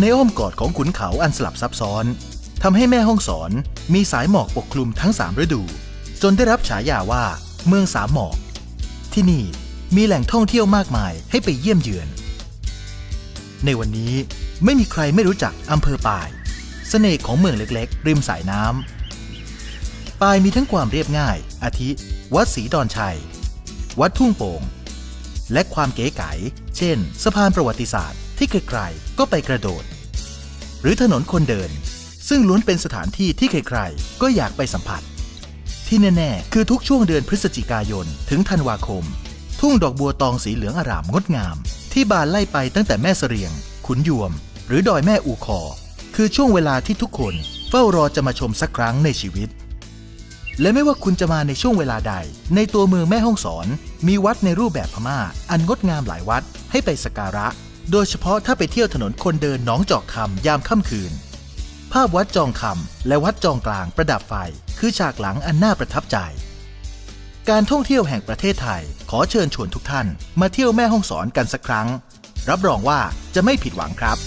ในอ้อมกอดของขุนเขาอันสลับซับซ้อนทำให้แม่ห้องสอนมีสายหมอกปกคลุมทั้งสามฤดู จนได้รับฉายาว่า เมืองสามหมอก ที่นี่มีแหล่งท่องเที่ยวมากมายให้ไปเยี่ยมเยือน ในวันนี้ไม่มีใครไม่รู้จักอำเภอปายเสน่ห์ของเมืองเล็กๆ ริมสายน้ำปายมีทั้งความเรียบง่าย อาทิ วัดศรีดอนชัย วัดทุ่งโป่ง และความเก๋ไก๋ เช่น สะพานประวัติศาสตร์ที่ใครๆก็ไปกระโดด หรือถนนคนเดิน ซึ่งล้วนเป็นสถานที่ที่ใครๆก็อยากไปสัมผัส ที่แน่ๆ คือทุกช่วงเดือนพฤศจิกายนถึงธันวาคม ทุ่งดอกบัวตองสีเหลืองอารามงดงาม ที่บานไล่ไปตั้งแต่แม่เสรียง ขุนยวม หรือดอยแม่อูคอ คือช่วงเวลาที่ทุกคนเฝ้ารอจะมาชมสักครั้งในชีวิต และไม่ว่าคุณจะมาในช่วงเวลาใด ในตัวเมืองแม่ฮ่องสอน มีวัดในรูปแบบพม่า อันงดงามหลายวัดให้ไปสักการะ โดยเฉพาะถ้าไปเที่ยวถนนคนเดินหนองจอกคำยามค่ำคืน ภาพวัดจองคำและวัดจองกลางประดับไฟ คือฉากหลังอันน่าประทับใจ การท่องเที่ยวแห่งประเทศไทย ขอเชิญชวนทุกท่าน มาเที่ยวแม่ฮ่องสอนกันสักครั้ง รับรองว่าจะไม่ผิดหวังครับ